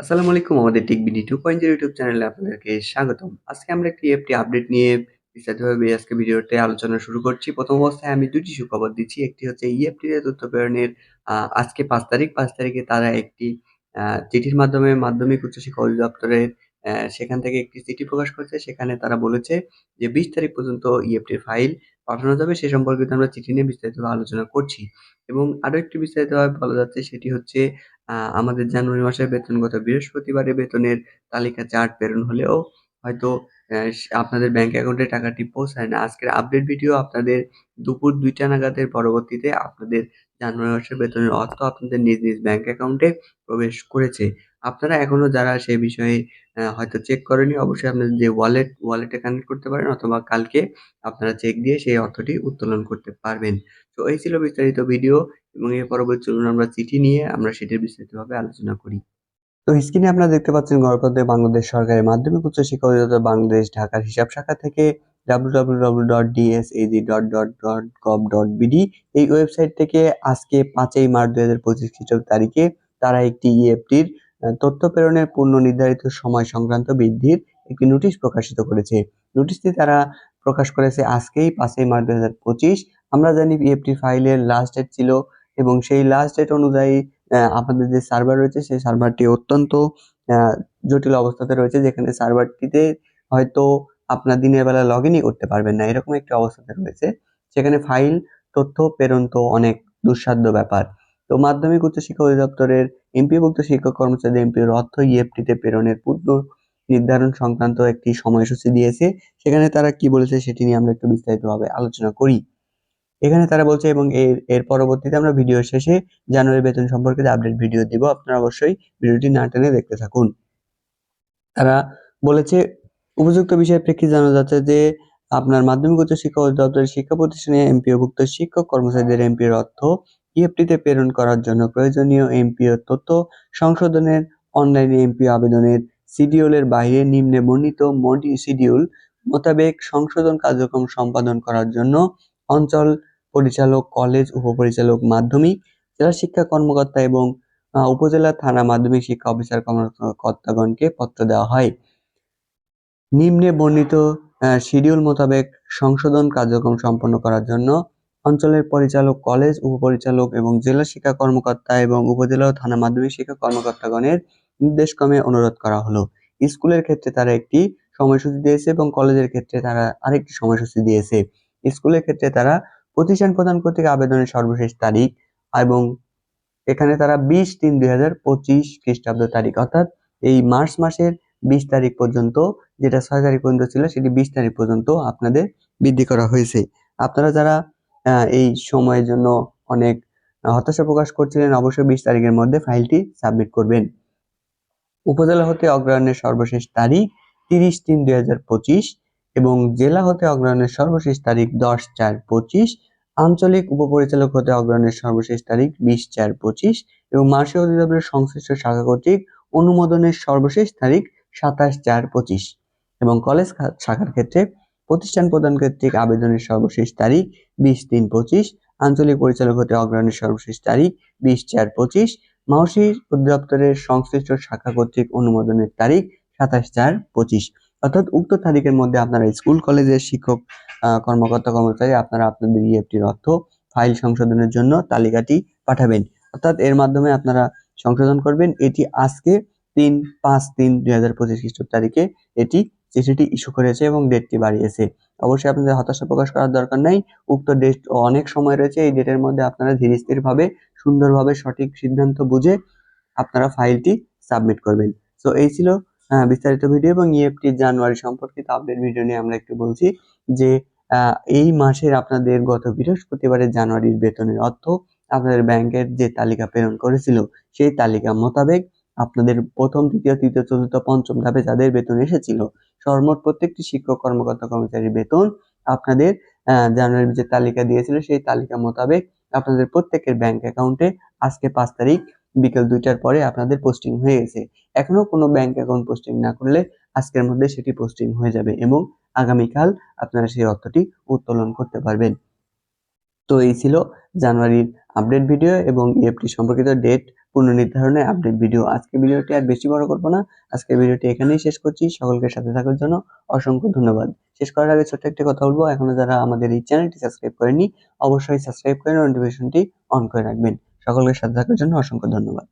আসসালামু আলাইকুম আমাদের TechBD two point zero YouTube চ্যানেলে আপনাদেরকে স্বাগতম। আজকে আমরা একটি এফটি আপডেট নিয়ে বিস্তারিতভাবে আজকে ভিডিওতে আলোচনা শুরু করছি। প্রথম অবস্থায় আমি দুটি সুখবর দিচ্ছি। একটি হচ্ছে ইএফটি এর তথ্য প্রেরণের আজকে পাঁচ তারিখ। পাঁচ তারিখে তারা একটি চিঠির মাধ্যমে মাধ্যমিক উচ্চশিক্ষা অধিদপ্তরের সেখান থেকে একটি চিঠি প্রকাশ করেছে। সেখানে তারা বলেছে যে বিশ তারিখ পর্যন্ত ইএফটির ফাইল পাঠানো যাবে, সে সম্পর্কিত আমরা চিঠি নিয়ে বিস্তারিতভাবে আলোচনা করছি। এবং আরও একটি বিস্তারিতভাবে বলা যাচ্ছে সেটি হচ্ছে আমাদের জানুয়ারি মাসের বেতন গত বৃহস্পতিবারে বেতনের তালিকা চার্ট প্রেরণ হলেও হয়তো আপনাদের ব্যাংক অ্যাকাউন্টে টাকাটি পৌঁছায় না। আজকের আপডেট ভিডিও আপনাদের দুপুর দুইটা নাগাদের পরবর্তীতে আপনাদের জানুয়ারি মাসের বেতনের অর্থ আপনাদের নিজ নিজ ব্যাংক অ্যাকাউন্টে প্রবেশ করেছে। আপনারা এখনও যারা সে বিষয়ে হয়তো চেক করেনি, অবশ্যই আপনাদের যে ওয়ালেট ওয়ালেটে কানেক্ট করতে পারেন অথবা কালকে আপনারা চেক দিয়ে সেই অর্থটি উত্তোলন করতে পারবেন। তো এই ছিল বিস্তারিত ভিডিও এবং এর পরবর্তী চলুন আমরা চিঠি নিয়ে আমরা সেটির বিস্তারিতভাবে আলোচনা করি। তো স্ক্রিনে আপনারা দেখতে পাচ্ছেন গণপ্রজাতন্ত্রী বাংলাদেশ সরকারের মাধ্যমিক উচ্চ শিক্ষা অধিদপ্তর বাংলাদেশ ঢাকার হিসাব শাখা থেকে www.dsag.gov.bd এই ওয়েবসাইট থেকে আজকে পাঁচই মার্চ দুই হাজার পঁচিশ খ্রিস্টাব্দ তারিখে তারা একটি ইএফটির তথ্য প্রেরণের পূর্ণ নির্ধারিত সময় সংক্রান্ত বৃদ্ধির একটি নোটিশ প্রকাশিত করেছে। নোটিশটি তারা প্রকাশ করেছে আজকেই, পাঁচই মার্চ দু হাজার পঁচিশ। আমরা জানি ইএফটি ফাইলের লাস্ট ডেট ছিল এবং সেই লাস্ট ডেট অনুযায়ী আপনাদের যে সার্ভার রয়েছে সেই সার্ভারটি অত্যন্ত জটিল অবস্থাতে রয়েছে যেখানে সার্ভারটিতে হয়তো আপনার দিনের বেলা লগ ইনই করতে পারবেন না। এরকম একটি অবস্থাতে রয়েছে। সেখানে ফাইল, তথ্য প্রেরণ তো অনেক দুঃসাধ্য ব্যাপার। তো মাধ্যমিক উচ্চ শিক্ষা অধিদপ্তরের এমপিভুক্ত শিক্ষক কর্মচারীদের এমপির অর্থ ইএফটিতে প্রেরণের পূর্ণ নির্ধারণ সংক্রান্ত একটি সময়সূচি দিয়েছে। সেখানে তারা কি বলেছে সেটি নিয়ে আমরা একটু বিস্তারিতভাবে আলোচনা করি। এখানে তারা বলছে এবং এর এর পরবর্তীতে আমরা ভিডিও শেষে জানুয়ারি বেতন সম্পর্কিত আপডেট ভিডিও দিব, আপনারা অবশ্যই ভিডিওটি না টেনে দেখতে থাকুন। তারা বলেছে, উপযুক্ত বিষয়ের প্রেক্ষিতে জানা যাচ্ছে যে, আপনার মাধ্যমিক উচ্চ শিক্ষা অধিদপ্তরের শিক্ষা প্রতিষ্ঠানে এমপিওভুক্ত শিক্ষক কর্মচারীদের এমপির অর্থ ইএফটিতে প্রেরণ করার জন্য প্রয়োজনীয় এমপিও তথ্য সংশোধনের, অনলাইনে এমপিও আবেদনের সিডিউলের বাইরে নিম্নে বর্ণিত মডি শিডিউল মোতাবেক সংশোধন কার্যক্রম সম্পাদন করার জন্য অঞ্চল পরিচালক, কলেজ, উপপরিচালক, মাধ্যমিক, জেলা শিক্ষা কর্মকর্তা এবং উপজেলা থানা মাধ্যমিক শিক্ষা অফিসার কর্মকর্তাগণকে পত্র দেওয়া হয়। নিম্নে বর্ণিত শিডিউল মোতাবেক সংশোধন কার্যক্রম সম্পন্ন করার জন্য অঞ্চলের পরিচালক, কলেজ উপপরিচালক এবং জেলা শিক্ষা কর্মকর্তা এবং উপজেলা ও থানা মাধ্যমিক শিক্ষা কর্মকর্তাগণের নির্দেশক্রমে অনুরোধ করা হলো। স্কুলের ক্ষেত্রে তারা একটি সময়সূচি দিয়েছে এবং কলেজের ক্ষেত্রে তারা আরেকটি সময়সূচি দিয়েছে। স্কুলের ক্ষেত্রে তারা প্রতিষ্ঠান প্রদান কর্তৃক আবেদনের সর্বশেষ তারিখ এবং এখানে তারা বিশ তিন দুই হাজার পঁচিশ খ্রিস্টাব্দ তারিখ, অর্থাৎ এই মার্চ মাসের বিশ তারিখ পর্যন্ত, যেটা ছয় তারিখ পর্যন্ত ছিল, সেটি বিশ তারিখ পর্যন্ত আপনাদের বৃদ্ধি করা হয়েছে। আপনারা যারা এই সময়ের জন্য অনেক হতাশা প্রকাশ করছিলেন। অবশ্যই বিশ তারিখের মধ্যে ফাইলটি সাবমিট করবেন। উপজেলা হতে অগ্রহায়ণের সর্বশেষ তারিখ তিরিশ তিন দুই হাজার পঁচিশ এবং জেলা হতে অগ্রহায়ণের সর্বশেষ তারিখ দশ চার পঁচিশ, আঞ্চলিক উপপরিচালক হতে অগ্রহায়ণের সর্বশেষ তারিখ বিশ চার পঁচিশ এবং মার্শে অধিদপ্তরের সংশ্লিষ্ট শাখা কর্তৃক অনুমোদনের সর্বশেষ তারিখ সাতাশ চার পঁচিশ এবং কলেজ শাখার ক্ষেত্রে প্রতিষ্ঠান প্রদান কর্তৃক আবেদনের সর্বশেষ তারিখ বিশ তিন পঁচিশ, আঞ্চলিক পরিচালক হতে অগ্রহায়ণের সর্বশেষ তারিখ বিশ চার পঁচিশ মাউসির অধিদপ্তরের সংশ্লিষ্ট শাখা কর্তৃক অনুমোদনের তারিখ সাতাশ চার পঁচিশ। অর্থাৎ উক্ত তারিখের মধ্যে আপনারা স্কুল, কলেজের শিক্ষক কর্মকর্তা, কর্মচারী আপনারা আপনাদের ইএফটির অর্থ ফাইল সংশোধনের জন্য তালিকাটি পাঠাবেন। অর্থাৎ এর মাধ্যমে আপনারা সংশোধন করবেন। এটি আজকে তিন পাঁচ তিন দুই হাজার পঁচিশ খ্রিস্টাব্দ তারিখে এটি চিঠিটি ইস্যু করেছে এবং ডেটটি বাড়িয়েছে। অবশ্যই আপনাদের হতাশা প্রকাশ করার দরকার নাই। উক্ত ডেট অনেক সময় রয়েছে, এই ডেটের মধ্যে আপনারা ধীর স্থির ভাবে সুন্দরভাবে সঠিক সিদ্ধান্ত বুঝে আপনারা ফাইলটি সাবমিট করবেন। সো এই ছিল বিস্তারিত ভিডিও এবং ইএফটি জানুয়ারি সম্পর্কিত আপডেট ভিডিও নিয়ে আমরা একটু বলছি যে এই মাসের আপনাদের গত বৃহস্পতিবারের জানুয়ারির বেতনের অর্থ আপনাদের ব্যাংকের যে তালিকা প্রেরণ করেছিল, সেই তালিকা মোতাবেক আপনাদের প্রথম তৃতীয় তৃতীয়, চতুর্থ, পঞ্চম ধাপে যাদের বেতন এসেছিল, সর্বমোট প্রত্যেকটি শিক্ষক কর্মকর্তা কর্মচারীর বেতন আপনাদের জানুয়ারির যে তালিকা দিয়েছিল সেই তালিকা মোতাবেক আপনাদের প্রত্যেকের ব্যাংক অ্যাকাউন্টে আজকে পাঁচ তারিখ বিকেল দুইটার পরে আপনাদের পোস্টিং হয়ে গেছে। এখনও কোনো ব্যাংক অ্যাকাউন্ট পোস্টিং না করলে আজকের মধ্যে সেটি পোস্টিং হয়ে যাবে এবং আগামীকাল আপনারা সেই অর্থটি উত্তোলন করতে পারবেন। তো এই ছিল জানুয়ারির আপডেট ভিডিও এবং ইএফটি সম্পর্কিত ডেট পুনর্নির্ধারণের আপডেট ভিডিও আজকে ভিডিওটি আর বেশি বড় করব না। আজকে ভিডিওটি এখানেই শেষ করছি। সকলকে সাথে থাকার জন্য অসংখ্য ধন্যবাদ। শেষ করার আগে ছোট্ট একটি কথা বলব। এখনও যারা আমাদের এই চ্যানেলটি সাবস্ক্রাইব করেনি অবশ্যই সাবস্ক্রাইব করে নোটিফিকেশনটি অন করে রাখবেন। সকলকে সাথে থাকার জন্য অসংখ্য ধন্যবাদ।